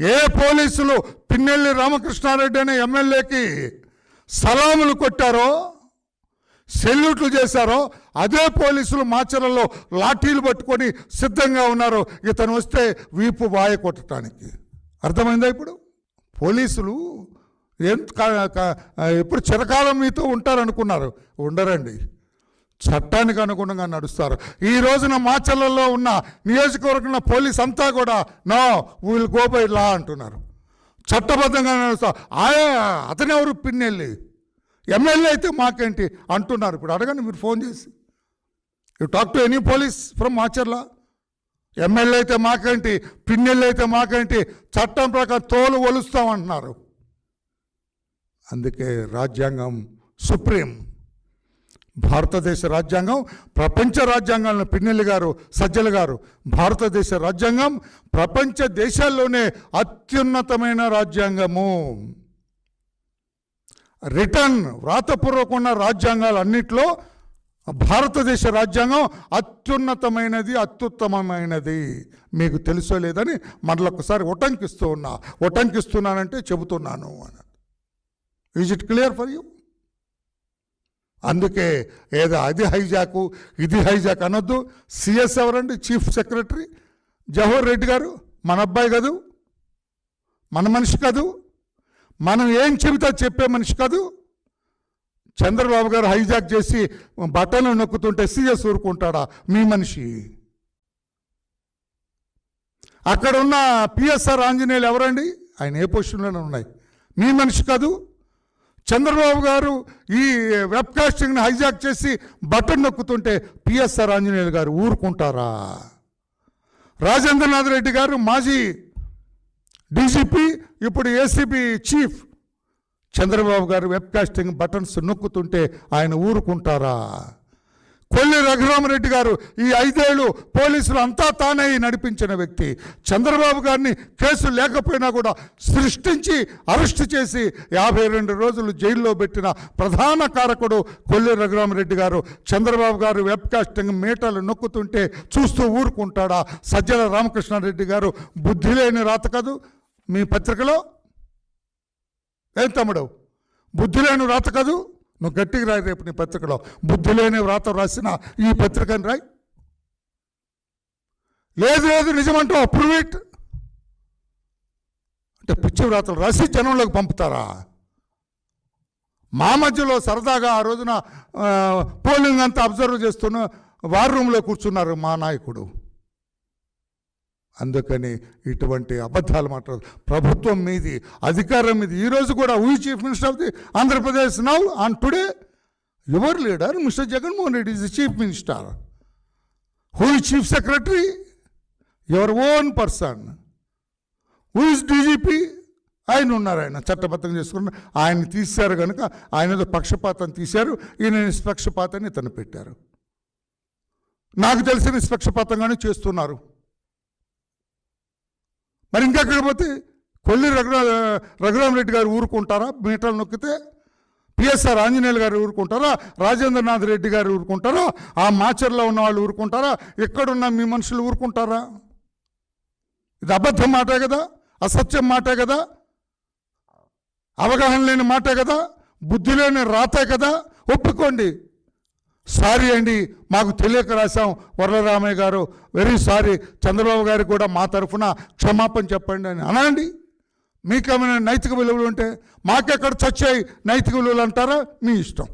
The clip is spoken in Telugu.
ఏ పోలీసులు పిన్నెల్లి రామకృష్ణారెడ్డి అనే ఎమ్మెల్యేకి సలాములు కొట్టారో సెల్యూట్లు చేశారో అదే పోలీసులు మాచరల్లో లాఠీలు పట్టుకొని సిద్ధంగా ఉన్నారు ఇతను వస్తే వీపు వాయ కొట్టడానికి అర్థమైందా ఇప్పుడు? పోలీసులు ఏం ఎప్పుడు చిరకాలం మీతో ఉంటారనుకున్నారు. ఉండరండి. చట్టానికి అనుగుణంగా నడుస్తారు. ఈ రోజున మాచర్లలో ఉన్న నియోజకవర్గంలో పోలీస్ అంతా కూడా no will go by law అంటున్నారు. చట్టబద్ధంగా నడుస్తారు ఆయా అతనెవరు పిన్నెల్లి. ఎమ్మెల్యే అయితే మాకేంటి అంటున్నారు. ఇప్పుడు అడగండి మీరు ఫోన్ చేసి. You talk to any police from Macherla? MLA అయితే మాకేంటి? పిన్నెల్లి అయితే మాకేంటి? చట్టం ప్రకారం తోలు ఒలుస్తామంటున్నారు. అందుకే రాజ్యాంగం సుప్రీం. భారతదేశ రాజ్యాంగం ప్రపంచ రాజ్యాంగాలను పిన్నెల్లి గారు సజ్జల గారు భారతదేశ రాజ్యాంగం ప్రపంచ దేశాల్లోనే అత్యున్నతమైన రాజ్యాంగము. రిటర్న్ వ్రాతపూర్వకున్న రాజ్యాంగాలు అన్నిట్లో భారతదేశ రాజ్యాంగం అత్యున్నతమైనది అత్యుత్తమమైనది. మీకు తెలుసో లేదని మరొకసారి ఉటంకిస్తూ ఉన్నా ఉటంకిస్తున్నానంటే చెబుతున్నాను అని is it clear for you అందుకే ఏదో అది హైజాకు ఇది హైజాక్ అనొద్దు. సిఎస్ ఎవరండి? Chief secretary? జవహర్ రెడ్డి గారు మన అబ్బాయి కదూ? మన మనిషి కాదు? మనం ఏం చెబితే చెప్పే మనిషి కాదు? చంద్రబాబు గారు హైజాక్ చేసి బట్టలు నొక్కుతుంటే సీఎస్ ఊరుకుంటాడా? మీ మనిషి. అక్కడ ఉన్న పిఎస్ఆర్ ఆంజనేయులు ఎవరండి? ఆయన ఏ పొజిషన్లోనే ఉన్నాయి. మీ మనిషి కాదు? చంద్రబాబు గారు ఈ వెబ్కాస్టింగ్ని హైజాక్ చేసి బటన్ నొక్కుతుంటే పిఎస్ఆర్ ఆంజనేయులు గారు ఊరుకుంటారా? రాజేంద్రనాథ్ రెడ్డి గారు మాజీ డీజీపీ ఇప్పుడు ఏసీబీ చీఫ్. చంద్రబాబు గారు వెబ్కాస్టింగ్ బటన్స్ నొక్కుతుంటే ఆయన ఊరుకుంటారా? కొల్లి రఘురామరెడ్డి గారు ఈ ఐదేళ్ళు పోలీసులు అంతా తానే నడిపించిన వ్యక్తి. చంద్రబాబు గారిని కేసు లేకపోయినా కూడా సృష్టించి అరెస్ట్ చేసి యాభై రెండు రోజులు జైల్లో పెట్టిన ప్రధాన కారకుడు కొల్లి రఘురామరెడ్డి గారు. చంద్రబాబు గారు వెబ్కాస్టింగ్ మీటలు నొక్కుతుంటే చూస్తూ ఊరుకుంటాడా? సజ్జల రామకృష్ణారెడ్డి గారు బుద్ధి లేని రాత కాదు. మీ పత్రికలో? ఏం తమ్ముడు? బుద్ధి లేని రాత కాదు. నువ్వు గట్టిగా రాయి రేపు నీ పత్రికలో. బుద్ధి లేని వ్రాత రాసిన ఈ పత్రికని రాయి. లేదు లేదు నిజమంటావు అప్రూవ్ ఇట్ అంటే పిచ్చి వ్రాతలు రాసి జనంలోకి పంపుతారా? మా మధ్యలో సరదాగా ఆ రోజున పోలింగ్ అంతా అబ్జర్వ్ చేస్తున్న వార్ రూమ్లో కూర్చున్నారు మా నాయకుడు. అందుకని ఇటువంటి అబద్ధాలు మాట్లాడు ప్రభుత్వం మీది అధికారం మీది. ఈరోజు కూడా who chief minister of the Andhra Pradesh now on today your leader mister Jaganmohan Reddy is the chief minister who chief secretary your own person who is DGP ఆయన ఉన్నారు ఆయన. చట్టబద్ధంగా చేసుకున్న ఆయన తీశారు కనుక ఆయన పక్షపాతం తీశారు. ఈయన నిష్పక్షపాతాన్ని ఇతను పెట్టారు. నాకు తెలిసిన నిష్పక్షపాతంగానే చేస్తున్నారు. మరి ఇంకెక్కకపోతే కొల్లి రఘురా రఘురామరెడ్డి గారు ఊరుకుంటారా? మీటర్లు నొక్కితే పిఎస్ఆర్ ఆంజనేయులు గారు ఊరుకుంటారా? రాజేంద్రనాథ్ రెడ్డి గారు ఊరుకుంటారా? ఆ మాచర్లో ఉన్న వాళ్ళు ఊరుకుంటారా? ఎక్కడున్న మీ మనుషులు ఊరుకుంటారా? ఇది అబద్ధం మాటే కదా? అసత్యం మాటే కదా? అవగాహన లేని మాటే కదా? బుద్ధి లేని రాతే కదా? ఒప్పుకోండి. సారీ అండి మాకు తెలియక రాశాం వరలరామయ్య గారు. వెరీ సారీ చంద్రబాబు గారికి కూడా మా తరఫున క్షమాపణ చెప్పండి అని. అనండి మీకేమైనా నైతిక విలువలు ఉంటే మాకెక్కడ చచ్చాయి నైతిక విలువలు అంటారా? మీ ఇష్టం.